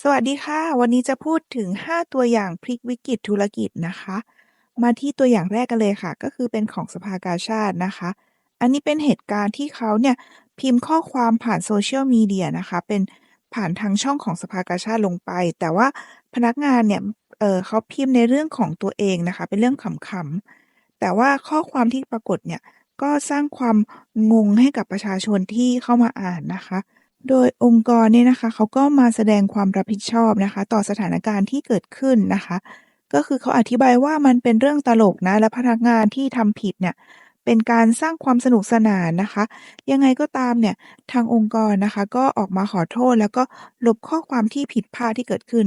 สวัสดีค่ะ วันนี้จะพูดถึง 5 ตัวอย่างพลิกวิกฤตธุรกิจนะคะ มาที่ตัวอย่างแรกกันเลยค่ะ ก็คือเป็นของสภากาชาดนะคะ อันนี้เป็นเหตุการณ์ที่เขาเนี่ยพิมพ์ข้อความผ่าน Social Media นะคะ เป็นผ่านทางช่องของสภากาชาดลงไป แต่ว่าพนักงานเนี่ย เอ่อ เขาพิมพ์ในเรื่องของตัวเองนะคะ เป็นเรื่องขำ ๆ แต่ว่าข้อความที่ปรากฏเนี่ย ก็สร้างความงงให้กับประชาชนที่เข้ามาอ่านนะคะ โดยองค์กรเนี่ยนะคะเขาก็มาแสดงความรับผิดชอบนะคะ ต่อสถานการณ์ที่เกิดขึ้นนะคะ ก็คือเขาอธิบายว่ามันเป็นเรื่องตลกนะ และพนักงานที่ทำผิดเนี่ยเป็นการสร้างความสนุกสนานนะคะ ยังไงก็ตามเนี่ยทางองค์กรนะคะก็ออกมาขอโทษ แล้วก็ลบข้อความที่ผิดพลาดที่เกิดขึ้น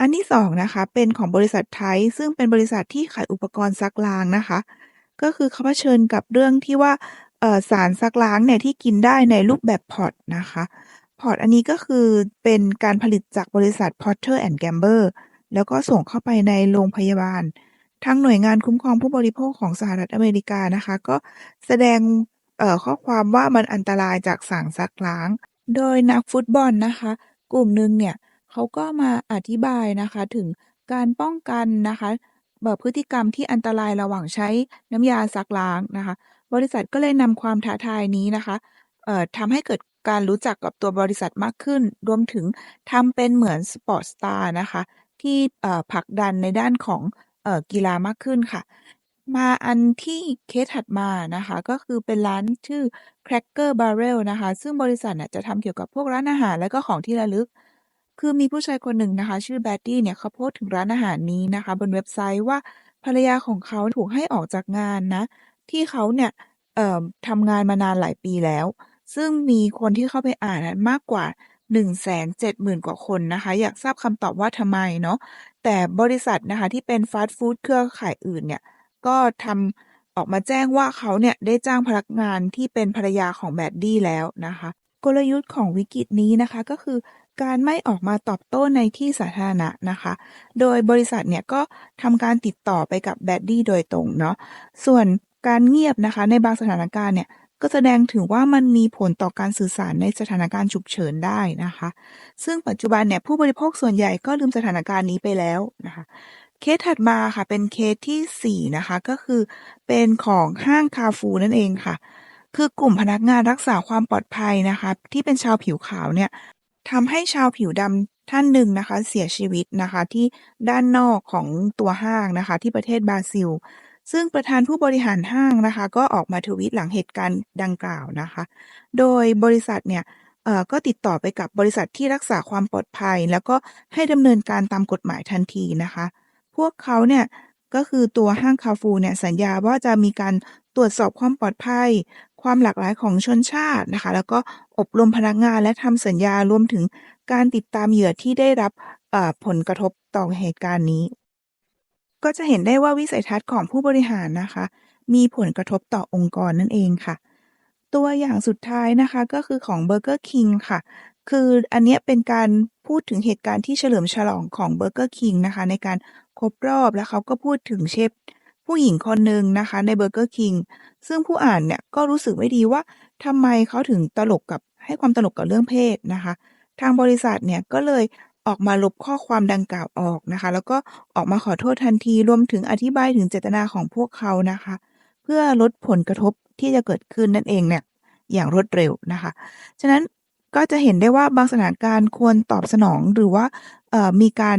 อันที่2นะคะเป็นของบริษัทไทย ซึ่งเป็นบริษัทที่ขายอุปกรณ์ซักล้างนะคะ ก็คือเขาเผชิญกับเรื่องที่ว่า เอ่อ สารซักล้างเนี่ยที่กินได้ในรูปแบบ pod นะคะ pod อันนี้ก็คือเป็นการผลิตจากบริษัท Procter and Gamble แล้วก็ส่งเข้าไปในโรงพยาบาล ทางหน่วยงานคุ้มครองผู้บริโภคของสหรัฐอเมริกานะคะ ก็แสดง เอ่อ ข้อความว่ามันอันตรายจากสารซักล้าง โดยนักฟุตบอลนะคะ กลุ่มหนึ่งเนี่ยเขาก็มาอธิบายนะคะ ถึงการป้องกันนะคะเอ่อพฤติกรรมที่อันตรายระหว่างใช้น้ำยาซักล้างนะคะ บริษัทก็เลยนำความท้าทายนี้นะคะ เอ่อทำให้เกิดการรู้จักกับตัวบริษัทมากขึ้น รวมถึงทำเป็นเหมือนสปอร์ตสตาร์นะคะ ที่เอ่อผลักดันในด้านของเอ่อกีฬามากขึ้นค่ะ มาอันที่เคสถัดมานะคะ ก็คือเป็นร้านชื่อ Cracker Barrel นะคะ ซึ่งบริษัทเนี่ยจะทำเกี่ยวกับพวกร้านอาหาร และก็ของที่ระลึก คือมีผู้ชายคนหนึ่งนะคะ ชื่อ Baddy เนี่ยเขาโพสต์ถึงร้านอาหารนี้นะคะ บนเว็บไซต์ว่าภรรยาของเขาถูกให้ออกจากงานนะ ที่เขาเนี่ย เอ่อ ทำงานมานานหลายปีแล้ว ซึ่งมีคนที่เข้าไปอ่านอะมากกว่า 170,000 กว่าคนนะคะ อยากทราบคำตอบว่าทำไมเนาะ แต่บริษัทนะคะที่เป็นฟาสต์ฟูดเครือข่ายอื่นเนี่ย ก็ทำ ออกมาแจ้งว่า เขาเนี่ยได้จ้างพนักงานที่เป็นภรรยาของ Baddy แล้วนะคะ กลยุทธ์ของวิกฤตนี้นะคะ ก็คือการไม่ออกมาตอบโต้ในที่สาธารณะนะคะ โดยบริษัทเนี่ยก็ทำการติดต่อไปกับ Baddy โดยตรงเนาะ ส่วน การเงียบนะคะในบางสถานการณ์เนี่ยก็แสดงถึงว่ามันมีผลต่อการสื่อสารในสถานการณ์ฉุกเฉินได้นะคะ ซึ่งปัจจุบันเนี่ยผู้บริโภคส่วนใหญ่ก็ลืมสถานการณ์นี้ไปแล้วนะคะ เคสถัดมาค่ะเป็นเคสที่ 4 นะคะ ก็คือเป็นของห้าง Carrefour นั่นเองค่ะ คือกลุ่มพนักงานรักษาความปลอดภัยนะคะ ที่เป็นชาวผิวขาวเนี่ยทำให้ชาวผิวดำท่านหนึ่งนะคะ เสียชีวิตนะคะที่ด้านนอกของตัวห้างนะคะ ที่ประเทศบราซิล ซึ่งประธานผู้บริหารห้างนะคะ ก็ออกมาทวีตหลังเหตุการณ์ดังกล่าวนะคะ โดยบริษัทเนี่ยก็ติดต่อไปกับบริษัทที่รักษาความปลอดภัย แล้วก็ให้ดำเนินการตามกฎหมายทันทีนะคะ พวกเขาเนี่ยก็คือตัวห้าง Carrefour เนี่ยสัญญาว่าจะมีการตรวจสอบความปลอดภัย ความหลากหลายของชนชาตินะคะ แล้วก็อบรมพนักงานและทำสัญญารวมถึงการติดตามเหยื่อที่ได้รับผลกระทบต่อเหตุการณ์นี้ ก็จะเห็นได้ว่าวิสัยทัศน์ของผู้บริหารนะคะ มีผลกระทบต่อองค์กรนั่นเองค่ะ ตัวอย่างสุดท้ายนะคะก็คือของ Burger King ค่ะ คืออันเนี้ยเป็นการพูดถึงเหตุการณ์ที่เฉลิมฉลองของ Burger King นะคะ ในการครบรอบแล้วเขาก็พูดถึงเชฟผู้หญิงคนหนึ่งนะคะใน Burger King ซึ่งผู้อ่านเนี่ยก็รู้สึกไม่ดีว่าทำไมเขาถึงตลกกับให้ความตลกกับเรื่องเพศนะคะ ทางบริษัทเนี่ยก็เลย ออกมาลบข้อความดังกล่าวออกนะคะ แล้วก็ออกมาขอโทษทันที รวมถึงอธิบายถึงเจตนาของพวกเขานะคะ เพื่อลดผลกระทบที่จะเกิดขึ้นนั่นเองเนี่ยอย่างรวดเร็วนะคะ ฉะนั้นก็จะเห็นได้ว่าบางสถานการณ์ควรตอบสนองหรือว่ามีการ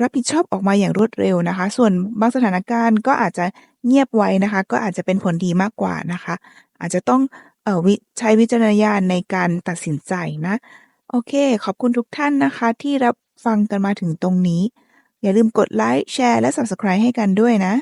รับผิดชอบออกมาอย่างรวดเร็วนะคะ ส่วนบางสถานการณ์ก็อาจจะเงียบไว้นะคะ ก็อาจจะเป็นผลดีมากกว่านะคะ อาจจะต้องอใช้วิจารณญาณในการตัดสินใจนะ โอเค ขอบคุณทุกท่านนะคะ ที่รับฟังกันมาถึงตรงนี้ อย่าลืมกดไลค์ แชร์ และ Subscribe ให้กันด้วยนะ